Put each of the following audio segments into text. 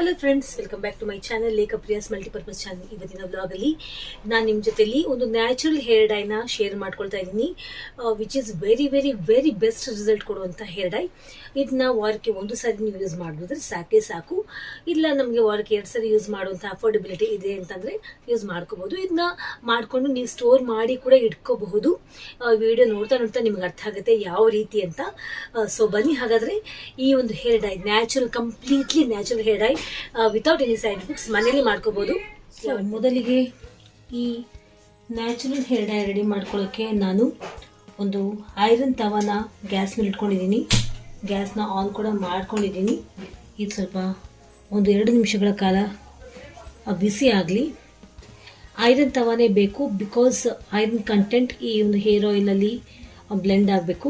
Hello friends welcome back to my channel Lekha Priya's multipurpose channel ಇವತ್ತಿನ ವ್ಲಾಗಲ್ಲಿ ನಾನು ನಿಮ್ಮ ಜೊತೆಲಿ ಒಂದು ನ್ಯಾಚುರಲ್ ಹೇರ್ ಡೈನ ಶೇರ್ ಮಾಡ್ಕೊಳ್ತಾ ಇದ್ದೀನಿ. Which is very very very best result ಕೊಡುವಂಥ ಹೇರ್ ಡೈ ಇದನ್ನ ವಾರಕ್ಕೆ ಒಂದು ಸಾರಿ ನೀವು ಯೂಸ್ ಮಾಡಿದ್ರೆ ಸಾಕೇ ಸಾಕು. ಇಲ್ಲ ನಮಗೆ ವಾರಕ್ಕೆ ಎರಡು ಸಾರಿ ಯೂಸ್ ಮಾಡುವಂಥ ಅಫೋರ್ಡೆಬಿಲಿಟಿ ಇದೆ ಅಂತಂದರೆ ಯೂಸ್ ಮಾಡ್ಕೋಬಹುದು. ಇದನ್ನ ಮಾಡಿಕೊಂಡು ನೀವು ಸ್ಟೋರ್ ಮಾಡಿ ಕೂಡ ಇಟ್ಕೋಬಹುದು. ವಿಡಿಯೋ ನೋಡ್ತಾ ನೋಡ್ತಾ ನಿಮ್ಗೆ ಅರ್ಥ ಆಗುತ್ತೆ ಯಾವ ರೀತಿ ಅಂತ. ಸೊ ಬನ್ನಿ ಹಾಗಾದ್ರೆ ಈ ಒಂದು hair dye natural completely natural hair dye without any side effects ಮನೇಲಿ ಮಾಡ್ಕೋಬಹುದು ಸೊ ಮೊದಲಿಗೆ ಈ ನ್ಯಾಚುರಲ್ ಹೇರ್ ಡೈ ರೆಡಿ ಮಾಡ್ಕೊಳ್ಳೋಕ್ಕೆ ನಾನು ಒಂದು ಐರನ್ ತವನ ಗ್ಯಾಸ್ ಮೇಲೆ ಇಟ್ಕೊಂಡಿದ್ದೀನಿ. ಗ್ಯಾಸ್ನ ಆನ್ ಕೂಡ ಮಾಡ್ಕೊಂಡಿದ್ದೀನಿ. ಇದು ಸ್ವಲ್ಪ ಒಂದು ಎರಡು ನಿಮಿಷಗಳ ಕಾಲ ಬಿಸಿ ಆಗಲಿ. ಐರನ್ ತವನೇ ಬೇಕು ಬಿಕಾಸ್ ಐರನ್ ಕಂಟೆಂಟ್ ಈ ಒಂದು ಹೇರ್ ಆಯಿಲಲ್ಲಿ ಬ್ಲೆಂಡ್ ಆಗಬೇಕು.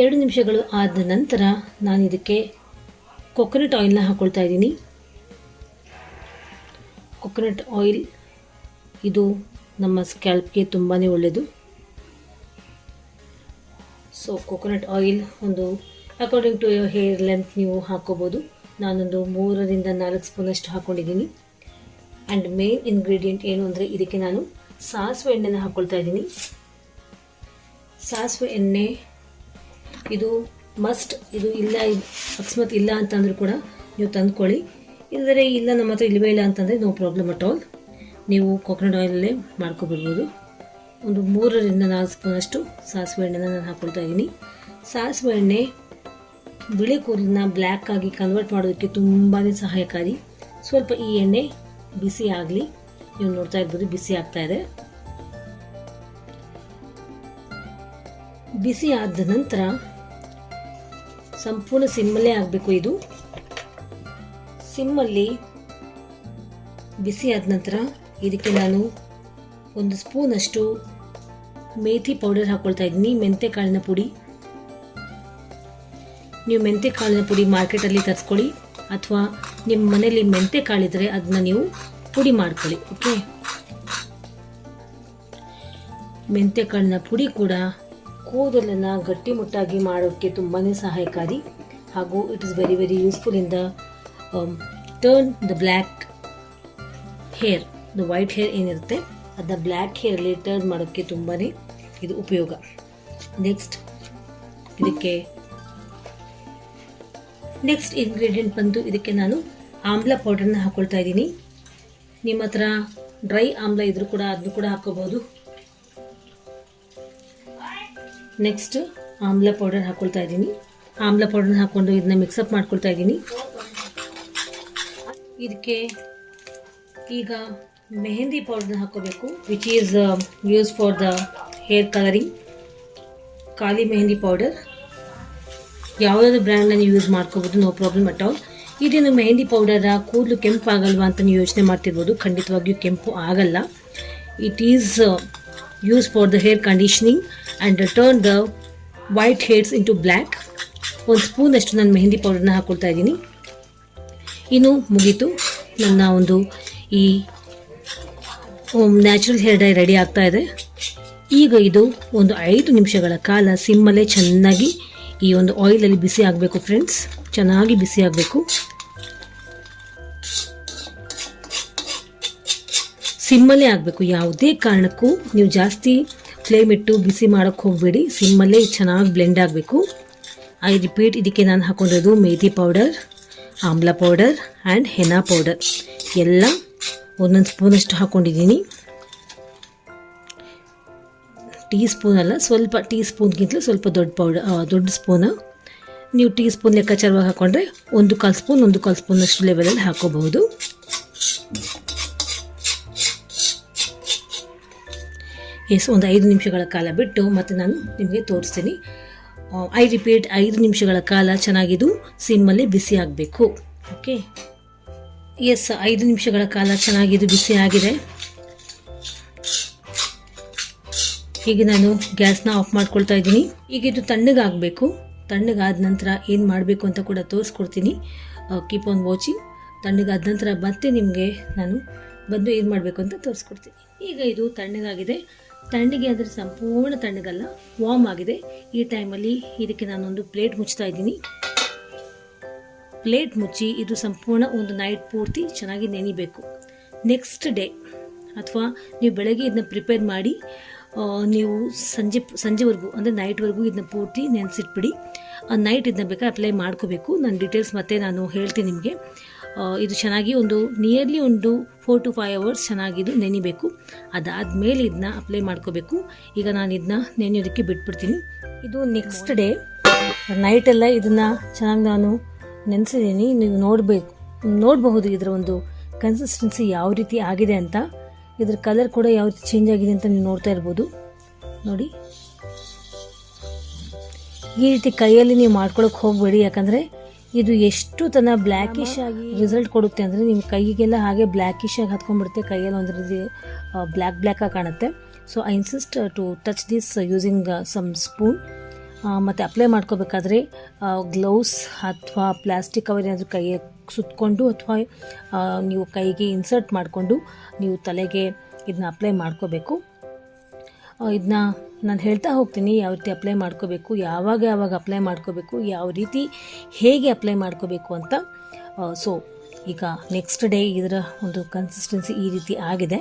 ಎರಡು ನಿಮಿಷಗಳು ಆದ ನಂತರ ನಾನು ಇದಕ್ಕೆ ಕೊಕೊನಟ್ ಆಯಿಲ್ನ ಹಾಕ್ಕೊಳ್ತಾ ಇದ್ದೀನಿ. ಕೊಕೊನಟ್ ಆಯಿಲ್ ಇದು ನಮ್ಮ ಸ್ಕ್ಯಾಲ್ಪ್ಗೆ ತುಂಬಾ ಒಳ್ಳೆಯದು ಸೊ ಕೊಕೊನಟ್ ಆಯಿಲ್ ಒಂದು according to your hair length ನೀವು ಹಾಕೋಬೋದು. ನಾನೊಂದು ಮೂರರಿಂದ ನಾಲ್ಕು ಸ್ಪೂನಷ್ಟು ಹಾಕ್ಕೊಂಡಿದ್ದೀನಿ ಆ್ಯಂಡ್ ಮೇನ್ ಇಂಗ್ರೀಡಿಯೆಂಟ್ ಏನು ಅಂದರೆ ಇದಕ್ಕೆ ನಾನು ಸಾಸಿವೆ ಎಣ್ಣೆನ ಹಾಕ್ಕೊಳ್ತಾ ಇದ್ದೀನಿ. ಸಾಸಿವೆ ಎಣ್ಣೆ, ಇದು ಮಸ್ಟ್ ಇದು ಇಲ್ಲ, ಅಕಸ್ಮಾತ್ ಇಲ್ಲ ಅಂತಂದ್ರೂ ಕೂಡ ನೀವು ತಂದ್ಕೊಳ್ಳಿ. ಇಲ್ಲದ್ರೆ ಇಲ್ಲ, ನಮ್ಮ ಹತ್ರ ಇಲ್ಲವೇ ಇಲ್ಲ ಅಂತಂದರೆ ನೋ ಪ್ರಾಬ್ಲಮ್ ಅಟ್ ಆಲ್. ನೀವು ಕೊಕೊನಟ್ ಆಯಿಲಲ್ಲೇ ಮಾಡ್ಕೊಬಿಡ್ಬೋದು. ಒಂದು ಮೂರರಿಂದ ನಾಲ್ಕು ಸ್ಪೂನಷ್ಟು ಸಾಸಿವೆ ಎಣ್ಣೆನ ನಾನು ಹಾಕ್ಕೊಳ್ತಾ ಇದ್ದೀನಿ. ಸಾಸಿವೆ ಎಣ್ಣೆ ಬಿಳಿ ಕೂದಲನ್ನ ಬ್ಲ್ಯಾಕ್ ಆಗಿ ಕನ್ವರ್ಟ್ ಮಾಡೋದಕ್ಕೆ ತುಂಬಾ ಸಹಾಯಕಾರಿ. ಸ್ವಲ್ಪ ಈ ಎಣ್ಣೆ ಬಿಸಿ ಆಗಲಿ. ನೀವು ನೋಡ್ತಾ ಇರ್ಬೋದು, ಬಿಸಿ ಆಗ್ತಾ ಇದೆ. ಬಿಸಿ ಆದ ನಂತರ ಸಂಪೂರ್ಣ ಸಿಮ್ಮಲ್ಲೇ ಆಗಬೇಕು ಇದು. ಸಿಮ್ಮಲ್ಲಿ ಬಿಸಿ ಆದ ನಂತರ ಇದಕ್ಕೆ ನಾನು ಒಂದು ಸ್ಪೂನಷ್ಟು ಮೇಥಿ ಪೌಡರ್ ಹಾಕ್ಕೊಳ್ತಾ ಇದ್ದೀನಿ. ಮೆಂತೆ ಕಾಳಿನ ಪುಡಿ, ನೀವು ಮೆಂತೆ ಕಾಳಿನ ಪುಡಿ ಮಾರ್ಕೆಟಲ್ಲಿ ತರಿಸ್ಕೊಳ್ಳಿ. ಅಥವಾ ನಿಮ್ಮ ಮನೇಲಿ ಮೆಂತೆ ಕಾಳಿದ್ರೆ ಅದನ್ನ ನೀವು ಪುಡಿ ಮಾಡ್ಕೊಳ್ಳಿ, ಓಕೆ? ಮೆಂತೆ ಕಾಳಿನ ಪುಡಿ ಕೂಡ ಕೂದಲನ್ನು ಗಟ್ಟಿಮುಟ್ಟಾಗಿ ಮಾಡೋಕ್ಕೆ ತುಂಬಾ ಸಹಾಯಕಾರಿ ಹಾಗೂ it is very very useful in the turn the black hair the white hair ಏನಿರುತ್ತೆ ಅದನ್ನ ಬ್ಲ್ಯಾಕ್ ಹೇರಲ್ಲಿ ಟರ್ನ್ ಮಾಡೋಕ್ಕೆ ತುಂಬಾ ಇದು ಉಪಯೋಗ. ನೆಕ್ಸ್ಟ್ ಇದಕ್ಕೆ ನೆಕ್ಸ್ಟ್ ಇಂಗ್ರೀಡಿಯೆಂಟ್ ಬಂದು ಇದಕ್ಕೆ ನಾನು ಆಮ್ಲ ಪೌಡರ್ನ ಹಾಕೊಳ್ತಾ ಇದ್ದೀನಿ. ನಿಮ್ಮ ಹತ್ರ ಡ್ರೈ ಆಮ್ಲ ಇದ್ರೂ ಕೂಡ ಅದನ್ನು ಕೂಡ ಹಾಕೋಬಹುದು. ನೆಕ್ಸ್ಟ್ ಆಮ್ಲ ಪೌಡರ್ ಹಾಕ್ಕೊಳ್ತಾ ಇದ್ದೀನಿ. ಆಮ್ಲ ಪೌಡರ್ ಹಾಕ್ಕೊಂಡು ಇದನ್ನ ಮಿಕ್ಸಪ್ ಮಾಡ್ಕೊಳ್ತಾ ಇದ್ದೀನಿ. ಇದಕ್ಕೆ ಈಗ ಮೆಹಂದಿ ಪೌಡರ್ನ ಹಾಕೋಬೇಕು which is use for the hair colouring ಖಾಲಿ ಮೆಹಂದಿ ಪೌಡರ್ ಯಾವುದಾದ್ರು ಬ್ರ್ಯಾಂಡ್ನ ನೀವು ಯೂಸ್ ಮಾಡ್ಕೋಬೋದು ನೋ ಪ್ರಾಬ್ಲಮ್ ಅಟ್ ಆಲ್ ಇದೇನು ಮೆಹಂದಿ ಪೌಡರ ಕೂದಲು ಕೆಂಪು ಆಗಲ್ವಾ ಅಂತ ನೀವು ಯೋಚನೆ ಮಾಡ್ತಿರ್ಬೋದು. ಖಂಡಿತವಾಗಿಯೂ ಕೆಂಪು ಆಗಲ್ಲ. It is use for the hair conditioning and turn the white hairs into black ಒಂದು ಸ್ಪೂನಷ್ಟು ನಾನು ಮೆಹಂದಿ ಪೌಡರ್ನ ಹಾಕ್ಕೊಳ್ತಾ ಇದ್ದೀನಿ. ಇನ್ನು ಮುಗೀತು. ನನ್ನ ಒಂದು ಈ ನ್ಯಾಚುರಲ್ ಹೇರ್ ಡೈ ರೆಡಿ ಆಗ್ತಾ ಇದೆ. ಈಗ ಇದು ಒಂದು ಐದು ನಿಮಿಷಗಳ ಕಾಲ ಸಿಮ್ಮಲ್ಲೇ ಚೆನ್ನಾಗಿ ಈ ಒಂದು ಆಯಿಲಲ್ಲಿ ಬಿಸಿ ಆಗಬೇಕು ಫ್ರೆಂಡ್ಸ್ ಚೆನ್ನಾಗಿ ಬಿಸಿ ಆಗಬೇಕು. ಸಿಮ್ಮಲ್ಲೇ ಆಗಬೇಕು. ಯಾವುದೇ ಕಾರಣಕ್ಕೂ ನೀವು ಜಾಸ್ತಿ ಫ್ಲೇಮ್ ಇಟ್ಟು ಬಿಸಿ ಮಾಡೋಕ್ಕೆ ಹೋಗಬೇಡಿ. ಸಿಮ್ಮಲ್ಲೇ ಚೆನ್ನಾಗಿ ಬ್ಲೆಂಡ್ ಆಗಬೇಕು. ಐ ರಿಪೀಟ್ ಇದಕ್ಕೆ ನಾನು ಹಾಕೊಂಡಿರೋದು methi powder amla powder and henna powder ಎಲ್ಲ ಒಂದೊಂದು ಸ್ಪೂನಷ್ಟು ಹಾಕ್ಕೊಂಡಿದ್ದೀನಿ ಟೀ ಸ್ಪೂನ್ ಅಲ್ಲ, ಸ್ವಲ್ಪ ಟೀ ಸ್ಪೂನ್ಗಿಂತಲೂ ಸ್ವಲ್ಪ ದೊಡ್ಡ ಪೌಡರ್ ದೊಡ್ಡ ಸ್ಪೂನು ನೀವು ಟೀ ಸ್ಪೂನ್ ಲೆಕ್ಕಾಚಾರವಾಗಿ ಹಾಕ್ಕೊಂಡ್ರೆ ಒಂದು ಕಾಲು ಸ್ಪೂನ್ ಒಂದು ಕಾಲು ಸ್ಪೂನಷ್ಟು ಲೆವೆಲಲ್ಲಿ ಹಾಕೋಬಹುದು. ಎಸ್, ಒಂದು ಐದು ನಿಮಿಷಗಳ ಕಾಲ ಬಿಟ್ಟು ಮತ್ತೆ ನಾನು ನಿಮಗೆ ತೋರಿಸ್ತೀನಿ. ಐ ರಿಪೀಟ್, ಐದು ನಿಮಿಷಗಳ ಕಾಲ ಚೆನ್ನಾಗಿದ್ದು ಸಿಮ್ಮಲ್ಲಿ ಬಿಸಿ ಆಗಬೇಕು. ಓಕೆ? ಎಸ್, ಐದು ನಿಮಿಷಗಳ ಕಾಲ ಚೆನ್ನಾಗಿದು ಬಿಸಿ ಆಗಿದೆ. ಈಗ ನಾನು ಗ್ಯಾಸ್ನ ಆಫ್ ಮಾಡ್ಕೊಳ್ತಾ ಇದ್ದೀನಿ. ಈಗ ಇದು ತಣ್ಣಗಾಗಬೇಕು. ತಣ್ಣಗಾದ ನಂತರ ಏನು ಮಾಡಬೇಕು ಅಂತ ಕೂಡ ತೋರಿಸ್ಕೊಡ್ತೀನಿ. ಕೀಪ್ ಆನ್ ವಾಚಿಂಗ್ ತಣ್ಣಗಾದ ನಂತರ ಮತ್ತೆ ನಿಮಗೆ ನಾನು ಬಂದು ಏನು ಮಾಡಬೇಕು ಅಂತ ತೋರಿಸ್ಕೊಡ್ತೀನಿ. ಈಗ ಇದು ತಣ್ಣಗಾಗಿದೆ. ತಣ್ಣಗೆ ಆದರೆ ಸಂಪೂರ್ಣ ತಣ್ಣಗಲ್ಲ ವಾರ್ಮ್ ಆಗಿದೆ. ಈ ಟೈಮಲ್ಲಿ ಇದಕ್ಕೆ ನಾನೊಂದು ಪ್ಲೇಟ್ ಮುಚ್ತಾ ಇದ್ದೀನಿ. ಪ್ಲೇಟ್ ಮುಚ್ಚಿ ಇದು ಸಂಪೂರ್ಣ ಒಂದು ನೈಟ್ ಪೂರ್ತಿ ಚೆನ್ನಾಗಿ ನೆನಿಬೇಕು. ನೆಕ್ಸ್ಟ್ ಡೇ ಅಥವಾ ನೀವು ಬೆಳಗ್ಗೆ ಇದನ್ನ ಪ್ರಿಪೇರ್ ಮಾಡಿ ನೀವು ಸಂಜೆ, ಸಂಜೆವರೆಗೂ, ಅಂದರೆ ನೈಟ್ವರೆಗೂ ಇದನ್ನ ಪೂರ್ತಿ ನೆನೆಸಿಟ್ಬಿಡಿ. ನೈಟ್ ಇದನ್ನ ಬೇಕಾದ್ರೆ ಅಪ್ಲೈ ಮಾಡ್ಕೋಬೇಕು. ನಾನು ಡೀಟೇಲ್ಸ್ ಮತ್ತೆ ನಾನು ಹೇಳ್ತೀನಿ ನಿಮಗೆ. ಇದು ಚೆನ್ನಾಗಿ ಒಂದು ನಿಯರ್ಲಿ ಒಂದು ಫೋರ್ ಟು ಫೈವ್ ಅವರ್ಸ್ ಚೆನ್ನಾಗಿದು ನೆನಿಬೇಕು. ಅದಾದಮೇಲೆ ಇದನ್ನ ಅಪ್ಲೈ ಮಾಡ್ಕೋಬೇಕು. ಈಗ ನಾನು ಇದನ್ನ ನೆನೆಯೋದಕ್ಕೆ ಬಿಟ್ಬಿಡ್ತೀನಿ. ಇದು ನೆಕ್ಸ್ಟ್ ಡೇ ನೈಟೆಲ್ಲ ಇದನ್ನು ಚೆನ್ನಾಗಿ ನಾನು ನೆನೆಸಿದ್ದೀನಿ ನೀವು ನೋಡಬೇಕು ನೋಡಬಹುದು ಇದರ ಒಂದು ಕನ್ಸಿಸ್ಟೆನ್ಸಿ ಯಾವ ರೀತಿ ಆಗಿದೆ ಅಂತ. ಇದ್ರ ಕಲರ್ ಕೂಡ ಯಾವ ರೀತಿ ಚೇಂಜ್ ಆಗಿದೆ ಅಂತ ನೀವು ನೋಡ್ತಾ ಇರ್ಬೋದು. ನೋಡಿ. ಈ ರೀತಿ ಕೈಯಲ್ಲಿ ನೀವು ಮಾಡ್ಕೊಳಕ್ಕೆ ಹೋಗಬೇಡಿ ಯಾಕಂದರೆ ಇದು ಎಷ್ಟು ತನ ಬ್ಲ್ಯಾಕಿಶ್ ಆಗಿ ರಿಸಲ್ಟ್ ಕೊಡುತ್ತೆ ಅಂದರೆ ನಿಮ್ಮ ಕೈಗೆಲ್ಲ ಹಾಗೆ ಬ್ಲ್ಯಾಕಿಶ್ ಆಗಿ ಹತ್ಕೊಂಡ್ಬಿಡುತ್ತೆ ಕೈಯಲ್ಲಿ ಒಂದು ರೀತಿ ಬ್ಲ್ಯಾಕ್ ಬ್ಲ್ಯಾಕ್ ಆಗಿ ಕಾಣುತ್ತೆ. So I insist to touch this using some spoon ಮತ್ತು ಅಪ್ಲೈ ಮಾಡ್ಕೋಬೇಕಾದ್ರೆ ಗ್ಲೌಸ್ ಅಥವಾ ಪ್ಲಾಸ್ಟಿಕ್ ಕವರ್ ಏನಾದರೂ ಕೈಗೆ ಸುತ್ತಕೊಂಡು ಅಥವಾ ನೀವು ಕೈಗೆ ಇನ್ಸರ್ಟ್ ಮಾಡಿಕೊಂಡು ನೀವು ತಲೆಗೆ ಇದನ್ನ ಅಪ್ಲೈ ಮಾಡ್ಕೋಬೇಕು. ಇದನ್ನ ನಾನು ಹೇಳ್ತಾ ಹೋಗ್ತೀನಿ, ಯಾವ ರೀತಿ ಅಪ್ಲೈ ಮಾಡ್ಕೋಬೇಕು, ಯಾವಾಗ ಯಾವಾಗ ಅಪ್ಲೈ ಮಾಡ್ಕೋಬೇಕು, ಯಾವ ರೀತಿ ಹೇಗೆ ಅಪ್ಲೈ ಮಾಡ್ಕೋಬೇಕು ಅಂತ. ಸೊ ಈಗ ನೆಕ್ಸ್ಟ್ ಡೇ ಇದರ ಒಂದು ಕನ್ಸಿಸ್ಟೆನ್ಸಿ ಈ ರೀತಿ ಆಗಿದೆ.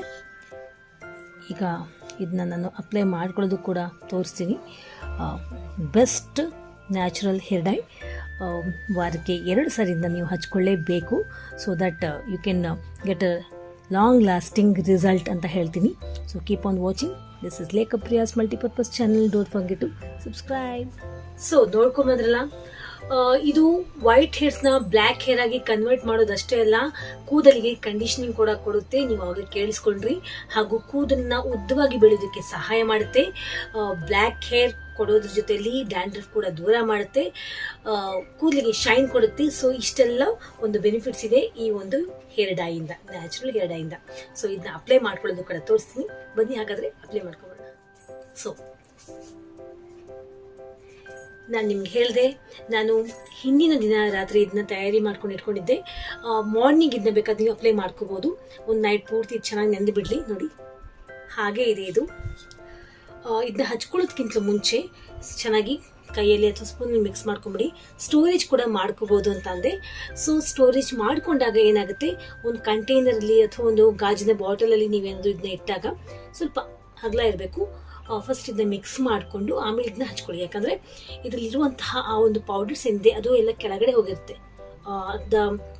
ಈಗ ಇದನ್ನ ನಾನು ಅಪ್ಲೈ ಮಾಡ್ಕೊಳ್ಳೋದು ಕೂಡ ತೋರಿಸ್ತೀನಿ. ಬೆಸ್ಟ್ ನ್ಯಾಚುರಲ್ ಹೇರ್ ಡೈ ವಾರಕ್ಕೆ ಎರಡು ಸರಿಯಿಂದ ನೀವು ಹಚ್ಕೊಳ್ಳೇಬೇಕು so that you can get a long lasting result ಅಂತ ಹೇಳ್ತೀನಿ. So keep on watching this is Lekha Priya's multipurpose channel don't forget to subscribe so ನೋಡ್ಕೊಂಬಂದ್ರಲ್ಲ ಇದು ವೈಟ್ ಹೇರ್ಸ್ನ ಬ್ಲ್ಯಾಕ್ ಹೇರ್ ಆಗಿ convert ಮಾಡೋದಷ್ಟೇ ಅಲ್ಲ, ಕೂದಲಿಗೆ ಕಂಡೀಷನಿಂಗ್ ಕೂಡ ಕೊಡುತ್ತೆ. ನೀವು ಅವಾಗ ಕೇಳಿಸ್ಕೊಂಡ್ರಿ ಹಾಗೂ ಕೂದಲನ್ನ ಉದ್ದವಾಗಿ ಬೆಳೆಯೋದಕ್ಕೆ ಸಹಾಯ ಮಾಡುತ್ತೆ. ಬ್ಲ್ಯಾಕ್ ಹೇರ್ ಕೊಡೋದ್ರ ಜೊತೆಲಿ ಡ್ಯಾಂಡ್ರಫ್ ಕೂಡ ದೂರ ಮಾಡುತ್ತೆ. ಕೂದಲಿಗೆ ಶೈನ್ ಕೊಡುತ್ತೆ. ಸೊ ಇಷ್ಟೆಲ್ಲ ಒಂದು ಬೆನಿಫಿಟ್ಸ್ ಇದೆ ಈ ಒಂದು ಹೇರ್ ಡೈಯಿಂದ ನ್ಯಾಚುರಲ್ ಹೇರ್ ಡೈಯಿಂದ ಸೊ ಇದನ್ನ ಅಪ್ಲೈ ಮಾಡ್ಕೊಳ್ಳೋದು ಕೂಡ ತೋರಿಸ್ತೀನಿ. ಬನ್ನಿ, ಹಾಗಾದ್ರೆ ಅಪ್ಲೈ ಮಾಡ್ಕೊಬೋಣ ಸೊ ನಾನು ನಿಮ್ಗೆ ಹೇಳಿದೆ, ನಾನು ಹಿಂದಿನ ದಿನ ರಾತ್ರಿ ಇದನ್ನ ತಯಾರಿ ಮಾಡ್ಕೊಂಡು ಇಟ್ಕೊಂಡಿದ್ದೆ. ಮಾರ್ನಿಂಗ್ ಇದನ್ನ ಬೇಕಾದ್ರೆ ನೀವು ಅಪ್ಲೈ ಮಾಡ್ಕೋಬೋದು. ಒಂದು ನೈಟ್ ಪೂರ್ತಿ ಚೆನ್ನಾಗಿ ನೆಂದು ಬಿಡಲಿ, ನೋಡಿ. ಹಾಗೆ ಇದೆ ಇದು. ಇದನ್ನ ಹಚ್ಕೊಳ್ಳೋದಕ್ಕಿಂತ ಮುಂಚೆ ಚೆನ್ನಾಗಿ ಕೈಯಲ್ಲಿ ಅಥವಾ ಸ್ಪೂನ್ ಮಿಕ್ಸ್ ಮಾಡ್ಕೊಂಬಿಡಿ. ಸ್ಟೋರೇಜ್ ಕೂಡ ಮಾಡ್ಕೋಬೋದು ಅಂತ ಅಂದೆ. ಸೊ ಸ್ಟೋರೇಜ್ ಮಾಡಿಕೊಂಡಾಗ ಏನಾಗುತ್ತೆ? ಒಂದು ಕಂಟೈನರಲ್ಲಿ ಅಥವಾ ಒಂದು ಗಾಜಿನ ಬಾಟಲಲ್ಲಿ ನೀವೇನಾದರೂ ಇದನ್ನ ಇಟ್ಟಾಗ ಸ್ವಲ್ಪ ಅಗಲ ಇರಬೇಕು. ಫಸ್ಟ್ ಇದನ್ನ ಮಿಕ್ಸ್ ಮಾಡಿಕೊಂಡು ಆಮೇಲೆ ಇದನ್ನ ಹಚ್ಕೊಳ್ಳಿ. ಯಾಕಂದರೆ ಇದರಲ್ಲಿರುವಂತಹ ಆ ಒಂದು ಪೌಡರ್ಸ್ ಏನಿದೆ ಅದು ಎಲ್ಲ ಕೆಳಗಡೆ ಹೋಗಿರುತ್ತೆ. The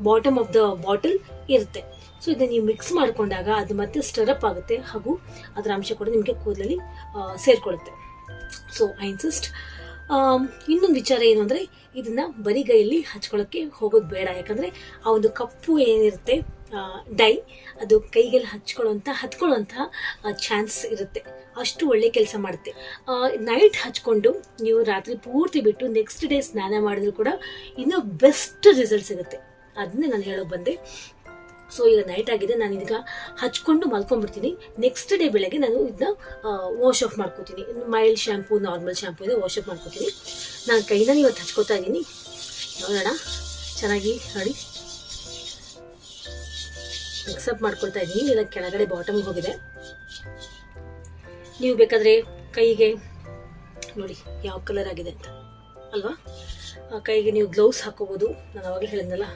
bottom of the bottle ಇರುತ್ತೆ. ಸೊ ಇದನ್ನ ನೀವು ಮಿಕ್ಸ್ ಮಾಡಿಕೊಂಡಾಗ ಅದು ಮತ್ತೆ ಸ್ಟರಪ್ ಆಗುತ್ತೆ ಹಾಗೂ ಅದರ ಅಂಶ ಕೂಡ ನಿಮಗೆ ಕೂದಲಲ್ಲಿ ಸೇರಿಕೊಳ್ಳುತ್ತೆ. ಸೊ ಐ ಇನ್ಸಿಸ್ಟ್ ಇನ್ನೊಂದು ವಿಚಾರ ಏನು ಅಂದರೆ ಇದನ್ನು ಬರಿಗೈಯಲ್ಲಿ ಹಚ್ಕೊಳ್ಳೋಕ್ಕೆ ಹೋಗೋದು ಬೇಡ. ಯಾಕಂದರೆ ಆ ಒಂದು ಕಪ್ಪು ಏನಿರುತ್ತೆ ಡೈ ಅದು ಕೈಗೆಲ್ಲ ಹಚ್ಕೊಳ್ಳೋಂಥ ಹತ್ಕೊಳ್ಳೋಂಥ ಚಾನ್ಸ್ ಇರುತ್ತೆ. ಅಷ್ಟು ಒಳ್ಳೆ ಕೆಲಸ ಮಾಡುತ್ತೆ ನೈಟ್ ಹಚ್ಕೊಂಡು ನೀವು ರಾತ್ರಿ ಪೂರ್ತಿ ಬಿಟ್ಟು ನೆಕ್ಸ್ಟ್ ಡೇ ಸ್ನಾನ ಮಾಡಿದ್ರು ಕೂಡ ಇನ್ನೂ ಬೆಸ್ಟ್ ರಿಸಲ್ಟ್ ಸಿಗುತ್ತೆ. ಅದನ್ನೇ ನಾನು ಹೇಳೋಕೆ ಬಂದೆ. ಸೊ ಈಗ ನೈಟ್ ಆಗಿದೆ, ನಾನು ಇದೀಗ ಹಚ್ಕೊಂಡು ಮಲ್ಕೊಂಡ್ಬಿಡ್ತೀನಿ. ನೆಕ್ಸ್ಟ್ ಡೇ ಬೆಳಗ್ಗೆ ನಾನು ಇದನ್ನ ವಾಶ್ ಆಫ್ ಮಾಡ್ಕೋತೀನಿ. ಮೈಲ್ಡ್ ಶ್ಯಾಂಪು ನಾರ್ಮಲ್ ಶ್ಯಾಂಪು ಇದೆ ವಾಶ್ ಆಫ್ ಮಾಡ್ಕೋತೀನಿ. ನಾನು ಕೈನ ಇವತ್ತು ಹಚ್ಕೋತಾ ಇದ್ದೀನಿ ನೋಡೋಣ. ಚೆನ್ನಾಗಿ ನೋಡಿ. ಮಿಕ್ಸಪ್ ಮಾಡ್ಕೊಳ್ತಾ ಇದ್ದೀನಿ ಇಲ್ಲ ಕೆಳಗಡೆ ಬಾಟಮ್ಗೆ ಹೋಗಿದೆ. ನೀವು ಬೇಕಾದರೆ ಕೈಗೆ, ನೋಡಿ ಯಾವ ಕಲರ್ ಆಗಿದೆ ಅಂತ, ಅಲ್ವಾ? ಕೈಗೆ ನೀವು ಗ್ಲೌಸ್ ಹಾಕೋಬಹುದು ನಾನು ಅವಾಗ ಹೇಳಿದ್ನಲ್ಲ?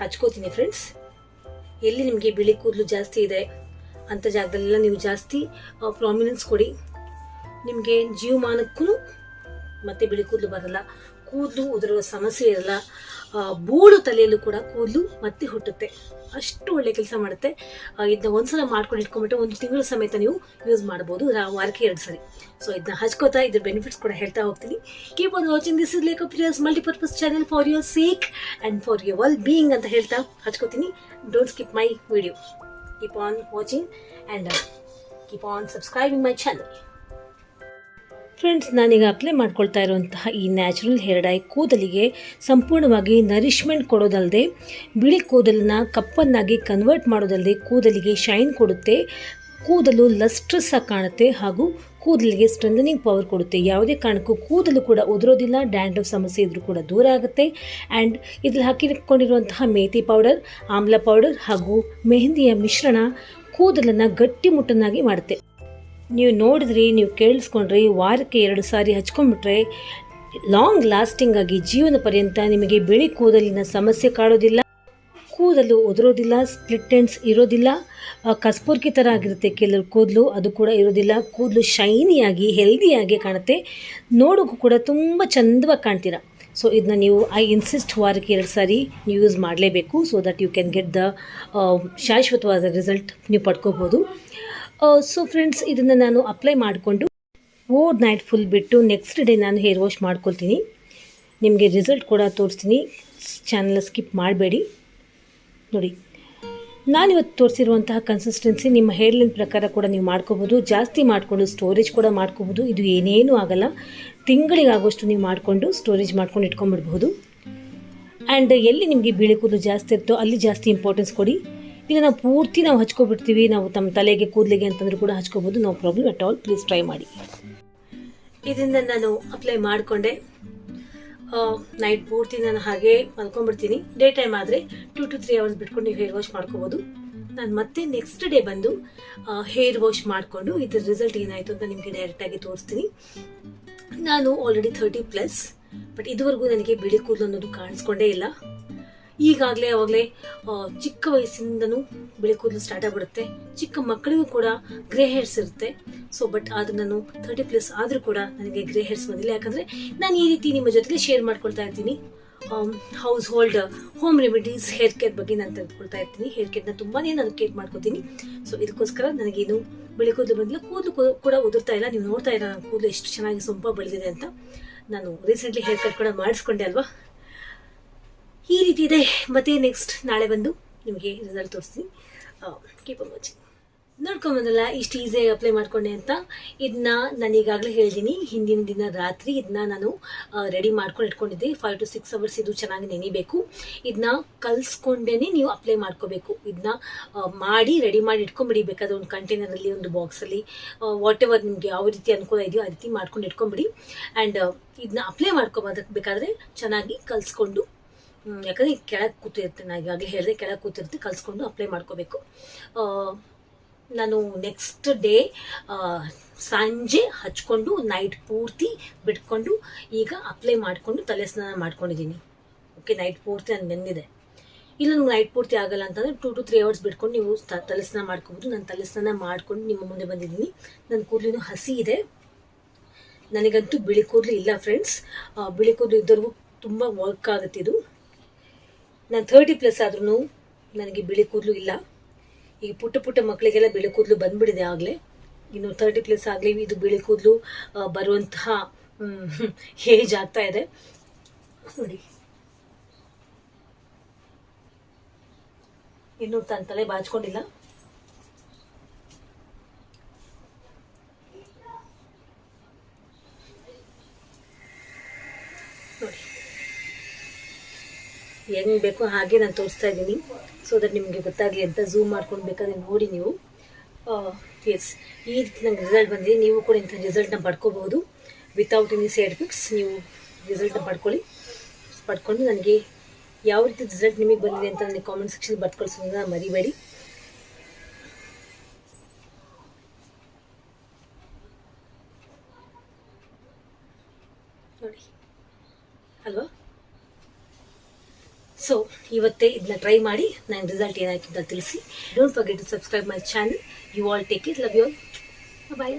ಹಚ್ಕೋತೀನಿ ಫ್ರೆಂಡ್ಸ್ ಎಲ್ಲಿ ನಿಮಗೆ ಬಿಳಿ ಕೂದಲು ಜಾಸ್ತಿ ಇದೆ ಅಂಥ ಜಾಗದಲ್ಲೆಲ್ಲ ನೀವು ಜಾಸ್ತಿ ಪ್ರಾಮಿನೆನ್ಸ್ ಕೊಡಿ. ನಿಮಗೆ ಜೀವಮಾನಕ್ಕೂ ಮತ್ತೆ ಬಿಳಿ ಕೂದಲು ಬರಲ್ಲ. ಕೂದಲು, ಉದುರುವ ಸಮಸ್ಯೆ ಇರಲ್ಲ. ಬೂಳು ತಲೆಯಲ್ಲೂ ಕೂಡ ಕೂದಲು ಮತ್ತೆ ಹುಟ್ಟುತ್ತೆ. ಅಷ್ಟು ಒಳ್ಳೆ ಕೆಲಸ ಮಾಡುತ್ತೆ. ಇದನ್ನ ಒಂದ್ಸಲ ಮಾಡ್ಕೊಂಡು ಇಟ್ಕೊಂಡ್ಬಿಟ್ಟು ಒಂದು ತಿಂಗಳ ಸಮೇತ ನೀವು ಯೂಸ್ ಮಾಡ್ಬೋದು. ವಾರಕ್ಕೆ ಎರಡು ಸರಿ. ಸೊ ಇದನ್ನ ಹಚ್ಕೋತಾ ಇದ್ರ ಬೆನಿಫಿಟ್ಸ್ ಕೂಡ ಹೇಳ್ತಾ ಹೋಗ್ತೀನಿ. Keep on watching this is Lekha multipurpose channel for your sake and for your well being ಅಂತ ಹೇಳ್ತಾ ಹಚ್ಕೋತೀನಿ. Don't skip my video keep on watching and keep on subscribing my channel friends ನಾನೀಗ apply ಮಾಡ್ಕೊಳ್ತಾ ಇರುವಂತಹ ಈ natural hair dye ಕೂದಲಿಗೆ ಸಂಪೂರ್ಣವಾಗಿ nourishment ಕೊಡೋದಲ್ಲದೆ ಬಿಳಿ ಕೂದಲನ್ನ ಕಪ್ಪನ್ನಾಗಿ convert ಮಾಡೋದಲ್ಲದೆ ಕೂದಲಿಗೆ ಶೈನ್ ಕೊಡುತ್ತೆ. ಕೂದಲು ಲಸ್ಟ್ರಸ್ ಆಗಿ ಕಾಣುತ್ತೆ ಹಾಗೂ ಕೂದಲಿಗೆ ಸ್ಟ್ರೆಂಥನಿಂಗ್ ಪವರ್ ಕೊಡುತ್ತೆ. ಯಾವುದೇ ಕಾರಣಕ್ಕೂ ಕೂದಲು ಕೂಡ ಉದುರೋದಿಲ್ಲ ಡ್ಯಾಂಡ್ರಫ್ ಸಮಸ್ಯೆ ಇದ್ರೂ ಕೂಡ ದೂರ ಆಗುತ್ತೆ. ಆ್ಯಂಡ್ ಇದ್ರಲ್ಲಿ ಹಾಕಿಕೊಂಡಿರುವಂತಹ ಮೇಥಿ ಪೌಡರ್ ಆಮ್ಲ ಪೌಡರ್ ಹಾಗೂ ಮೆಹಂದಿಯ ಮಿಶ್ರಣ ಕೂದಲನ್ನು ಗಟ್ಟಿಮುಟ್ಟನ್ನಾಗಿ ಮಾಡುತ್ತೆ. ನೀವು ನೋಡಿದ್ರಿ, ನೀವು ಕೇಳಿಸ್ಕೊಂಡ್ರಿ, ವಾರಕ್ಕೆ ಎರಡು ಸಾರಿ ಹಚ್ಕೊಂಡ್ಬಿಟ್ರೆ ಲಾಂಗ್ ಲಾಸ್ಟಿಂಗ್ ಆಗಿ ಜೀವನ ಪರ್ಯಂತ ನಿಮಗೆ ಬಿಳಿ ಕೂದಲಿನ ಸಮಸ್ಯೆ ಕಾಡೋದಿಲ್ಲ, ಕೂದಲು ಉದುರೋದಿಲ್ಲ ಸ್ಪ್ಲಿಟ್ ಎಂಡ್ಸ್ ಇರೋದಿಲ್ಲ ಕಸ್ಪೂರ್ಕಿ ಥರ ಆಗಿರುತ್ತೆ ಕೆಲವರು ಕೂದಲು, ಅದು ಕೂಡ ಇರೋದಿಲ್ಲ, ಕೂದಲು ಶೈನಿಯಾಗಿ ಹೆಲ್ದಿಯಾಗಿ ಕಾಣುತ್ತೆ ನೋಡೋಕ್ಕೂ ಕೂಡ ತುಂಬ ಚಂದವಾಗಿ ಕಾಣ್ತೀರಾ. ಸೊ ಇದನ್ನ ನೀವು ಐ ಇನ್ಸಿಸ್ಟ್ ವಾರಕ್ಕೆ ಎರಡು ಸಾರಿ ಯೂಸ್ ಮಾಡಲೇಬೇಕು so that you can get the ಶಾಶ್ವತವಾದ ರಿಸಲ್ಟ್ ನೀವು ಪಡ್ಕೋಬೋದು. ಸೊ ಫ್ರೆಂಡ್ಸ್ ಇದನ್ನು ನಾನು ಅಪ್ಲೈ ಮಾಡಿಕೊಂಡು ಓವರ್ ನೈಟ್ ಫುಲ್ ಬಿಟ್ಟು ನೆಕ್ಸ್ಟ್ ಡೇ ನಾನು ಹೇರ್ ವಾಶ್ ಮಾಡ್ಕೊಳ್ತೀನಿ. ನಿಮಗೆ ರಿಸಲ್ಟ್ ಕೂಡ ತೋರಿಸ್ತೀನಿ. ಚಾನಲ್ ಸ್ಕಿಪ್ ಮಾಡಬೇಡಿ. ನೋಡಿ, ನಾನಿವತ್ತು ತೋರಿಸಿರುವಂತಹ ಕನ್ಸಿಸ್ಟೆನ್ಸಿ ನಿಮ್ಮ ಹೇರ್ಲಿನ ಪ್ರಕಾರ ಕೂಡ ನೀವು ಮಾಡ್ಕೋಬೋದು. ಜಾಸ್ತಿ ಮಾಡಿಕೊಂಡು ಸ್ಟೋರೇಜ್ ಕೂಡ ಮಾಡ್ಕೋಬೋದು. ಇದು ಏನೇನೂ ಆಗಲ್ಲ. ತಿಂಗಳಿಗಾಗೋಷ್ಟು ನೀವು ಮಾಡಿಕೊಂಡು ಸ್ಟೋರೇಜ್ ಮಾಡ್ಕೊಂಡು ಇಟ್ಕೊಂಡ್ಬಿಡ್ಬೋದು. ಆ್ಯಂಡ್ ಎಲ್ಲಿ ನಿಮಗೆ ಬಿಳಿ ಕೂದಲು ಜಾಸ್ತಿ ಇರುತ್ತೋ ಅಲ್ಲಿ ಜಾಸ್ತಿ ಇಂಪಾರ್ಟೆನ್ಸ್ ಕೊಡಿ. ನಾವು ಪೂರ್ತಿ ನಾವು ಹಚ್ಕೊಬಿಡ್ತೀವಿ. ನಾವು ತಮ್ಮ ತಲೆಗೆ, ಕೂದಲಿಗೆ ಅಂತಂದ್ರೂ ಕೂಡ ಹಚ್ಕೋಬೋದು. No problem at all please try ಮಾಡಿ. ಇದರಿಂದ ನಾನು ಅಪ್ಲೈ ಮಾಡಿಕೊಂಡೆ. ನೈಟ್ ಪೂರ್ತಿ ನಾನು ಹಾಗೆ ಮಲ್ಕೊಂಡ್ಬಿಡ್ತೀನಿ. ಡೇ ಟೈಮ್ ಆದರೆ ಟು ಟು ತ್ರೀ ಅವರ್ಸ್ ಬಿಟ್ಕೊಂಡು ಹೇರ್ ವಾಶ್ ಮಾಡ್ಕೋಬೋದು. ನಾನು ಮತ್ತೆ ನೆಕ್ಸ್ಟ್ ಡೇ ಬಂದು ಹೇರ್ ವಾಶ್ ಮಾಡಿಕೊಂಡು ಇದ್ರ ರಿಸಲ್ಟ್ ಏನಾಯಿತು ಅಂತ ನಿಮಗೆ ಡೈರೆಕ್ಟಾಗಿ ತೋರಿಸ್ತೀನಿ. ನಾನು ಆಲ್ರೆಡಿ ಥರ್ಟಿ ಪ್ಲಸ್ ಬಟ್ ಇದುವರೆಗೂ ನನಗೆ ಬಿಳಿ ಕೂದಲು ಅನ್ನೋದು ಕಾಣಿಸ್ಕೊಂಡೇ ಇಲ್ಲ. ಈಗಾಗಲೇ ಅವಾಗಲೇ ಚಿಕ್ಕ ವಯಸ್ಸಿಂದನೂ ಬಿಳಿ ಕೂದಲು ಸ್ಟಾರ್ಟ್ ಆಗಿಬಿಡುತ್ತೆ. ಚಿಕ್ಕ ಮಕ್ಕಳಿಗೂ ಕೂಡ ಗ್ರೇ ಹೇರ್ಸ್ ಇರುತ್ತೆ. ಸೊ ಬಟ್ ಆದ್ರೆ ನಾನು ಥರ್ಟಿ ಪ್ಲಸ್ ಆದರೂ ಕೂಡ ನನಗೆ ಗ್ರೇ ಹೇರ್ಸ್ ಬಂದಿಲ್ಲ. ಯಾಕಂದರೆ ನಾನು ಈ ರೀತಿ ನಿಮ್ಮ ಜೊತೆಗೆ ಶೇರ್ ಮಾಡ್ಕೊಳ್ತಾ ಇರ್ತೀನಿ. Household home remedies hair care ಬಗ್ಗೆ ನಾನು ತೆಗೆದುಕೊಳ್ತಾ ಇರ್ತೀನಿ. ಹೇರ್ ಕೇರ್ನ ತುಂಬಾ ನಾನು ಕೇರ್ ಮಾಡ್ಕೋತೀನಿ. ಸೊ ಇದಕ್ಕೋಸ್ಕರ ನನಗೇನು ಬಿಳಿ ಕೂದಲು ಬಂದಿಲ್ಲ. ಕೂದಲು ಕೂಡ ಉದುರ್ತಾ ಇಲ್ಲ. ನೀವು ನೋಡ್ತಾ ಇರೋ ನಾನು ಕೂದಲು ಎಷ್ಟು ಚೆನ್ನಾಗಿ ಸೊಂಪ ಬೆಳೆದಿದೆ ಅಂತ ನಾನು ರೀಸೆಂಟ್ಲಿ ಹೇರ್ ಕಟ್ ಕೂಡ ಮಾಡಿಸ್ಕೊಂಡೆ ಅಲ್ವಾ? ಈ ರೀತಿ ಇದೆ. ಮತ್ತೆ ನೆಕ್ಸ್ಟ್ ನಾಳೆ ಬಂದು ನಿಮಗೆ ರಿಸಲ್ಟ್ ತೋರಿಸ್ತೀನಿ. ಕೀಪ್ ವಾಚಿಂಗ್ ನೋಡ್ಕೊಂಬಂದಲ್ಲ ಇಷ್ಟು ಈಸಿಯಾಗಿ ಅಪ್ಲೈ ಮಾಡ್ಕೊಂಡೆ ಅಂತ. ಇದನ್ನ ನಾನು ಈಗಾಗಲೇ ಹೇಳಿದ್ದೀನಿ ಹಿಂದಿನ ದಿನ ರಾತ್ರಿ ಇದನ್ನ ನಾನು ರೆಡಿ ಮಾಡ್ಕೊಂಡು ಇಟ್ಕೊಂಡಿದ್ದೆ. ಫೈವ್ ಟು ಸಿಕ್ಸ್ ಅವರ್ಸ್ ಇದು ಚೆನ್ನಾಗಿ ನೆನಿಬೇಕು. ಇದನ್ನ ಕಲ್ಸ್ಕೊಂಡೇ ನೀವು ಅಪ್ಲೈ ಮಾಡ್ಕೋಬೇಕು. ಇದನ್ನ ಮಾಡಿ ರೆಡಿ ಮಾಡಿ ಇಟ್ಕೊಂಬಿಡಿ. ಬೇಕಾದ್ರೆ ಒಂದು ಕಂಟೈನರಲ್ಲಿ ಒಂದು ಬಾಕ್ಸಲ್ಲಿ ವಾಟ್ ಎವರ್ ನಿಮಗೆ ಯಾವ ರೀತಿ ಅನುಕೂಲ ಇದೆಯೋ ಆ ರೀತಿ ಮಾಡ್ಕೊಂಡು ಇಟ್ಕೊಂಬಿಡಿ. ಆ್ಯಂಡ್ ಇದನ್ನ ಅಪ್ಲೈ ಮಾಡ್ಕೊಬೋದಕ್ಕೆ ಬೇಕಾದರೆ ಚೆನ್ನಾಗಿ ಕಲಿಸ್ಕೊಂಡು ಯಾಕಂದ್ರೆ ಕೆಳಗೆ ಕೂತಿರ್ತೀನಿ ನಾನು ಈಗಾಗಲೇ ಹೇಳಿದೆ, ಕೆಳಗೆ ಕೂತಿರುತ್ತೆ, ಕಲಿಸ್ಕೊಂಡು ಅಪ್ಲೈ ಮಾಡ್ಕೋಬೇಕು. ನಾನು ನೆಕ್ಸ್ಟ್ ಡೇ ಸಂಜೆ ಹಚ್ಕೊಂಡು ನೈಟ್ ಪೂರ್ತಿ ಬಿಟ್ಕೊಂಡು, ಈಗ ಅಪ್ಲೈ ಮಾಡಿಕೊಂಡು ತಲೆ ಸ್ನಾನ ಮಾಡ್ಕೊಂಡಿದ್ದೀನಿ. ಓಕೆ ನೈಟ್ ಪೂರ್ತಿ ನಾನು ನೆಂದಿದೆ ಇಲ್ಲ ನಮ್ಗೆ ನೈಟ್ ಪೂರ್ತಿ ಆಗಲ್ಲ ಅಂತಂದರೆ ಟೂ ಟು ತ್ರೀ ಅವರ್ಸ್ ಬಿಟ್ಕೊಂಡು ನೀವು ತಲೆ ಸ್ನಾನ ಮಾಡ್ಕೊಬೋದು. ನಾನು ತಲೆ ಸ್ನಾನ ಮಾಡ್ಕೊಂಡು ನಿಮ್ಮ ಮುಂದೆ ಬಂದಿದ್ದೀನಿ. ನನ್ನ ಕೂದಲಿನೂ ಹಸಿ ಇದೆ. ನನಗಂತೂ ಬಿಳಿ ಕೂದಲು ಇಲ್ಲ ಫ್ರೆಂಡ್ಸ್ ಬಿಳಿ ಕೂದಲು ಇದ್ದವ್ರಿಗೂ ತುಂಬ ವರ್ಕ್ ಆಗುತ್ತೆ ಇದು. ನಾನು ಥರ್ಟಿ ಪ್ಲಸ್ ಆದ್ರೂ ನನಗೆ ಬಿಳಿ ಕೂದಲು ಇಲ್ಲ. ಈ ಪುಟ್ಟ ಪುಟ್ಟ ಮಕ್ಕಳಿಗೆಲ್ಲ ಬಿಳಿ ಕೂದಲು ಬಂದ್ಬಿಡಿದೆ ಆಗಲೇ. ಇನ್ನು ತರ್ಟಿ ಪ್ಲಸ್ ಆಗಲಿ ಇದು ಬಿಳಿ ಕೂದಲು ಬರುವಂತಹ ಏಜ್ ಆಗ್ತಾ ಇದೆ. ನೋಡಿ. ಇನ್ನು ತನ್ನ ತಲೆ ಬಾಚ್ಕೊಂಡಿಲ್ಲ ನೋಡಿ ಹೆಂಗ್ ಬೇಕೋ ಹಾಗೆ ನಾನು ತೋರಿಸ್ತಾ ಇದ್ದೀನಿ. ಸೊ ದಟ್ ನಿಮಗೆ ಗೊತ್ತಾಗಲಿ ಅಂತ ಝೂಮ್ ಮಾಡ್ಕೊಂಡು ಬೇಕಾದ್ರೆ ನೋಡಿ ನೀವು. ಎಸ್ ಈ ರೀತಿ ನಂಗೆ ರಿಸಲ್ಟ್ ಬಂದಿದೆ. ನೀವು ಕೂಡ ಇಂಥ ರಿಸಲ್ಟ್ನ ಪಡ್ಕೋಬಹುದು. ವಿತೌಟ್ ಎನಿ ಸೈಡ್ ಎಫೆಕ್ಟ್ಸ್ ನೀವು ರಿಸಲ್ಟ್ನ ಪಡ್ಕೊಳ್ಳಿ. ಪಡ್ಕೊಂಡು ನನಗೆ ಯಾವ ರೀತಿ ರಿಸಲ್ಟ್ ನಿಮಗೆ ಬಂದಿದೆ ಅಂತ ನನಗೆ ಕಾಮೆಂಟ್ ಸೆಕ್ಷನ್ ಬರ್ಕೊಳ್ಸೋದನ್ನ ಮರಿಬೇಡಿ ನೋಡಿ ಅಲ್ವಾ ಸೊ ಇವತ್ತೇ ಇದನ್ನ ಟ್ರೈ ಮಾಡಿ ನನ್ನ ರಿಸಲ್ಟ್ ಏನಾಯ್ತು ಅಂತ ತಿಳಿಸಿ. Don't forget to subscribe my channel you all take it love you bye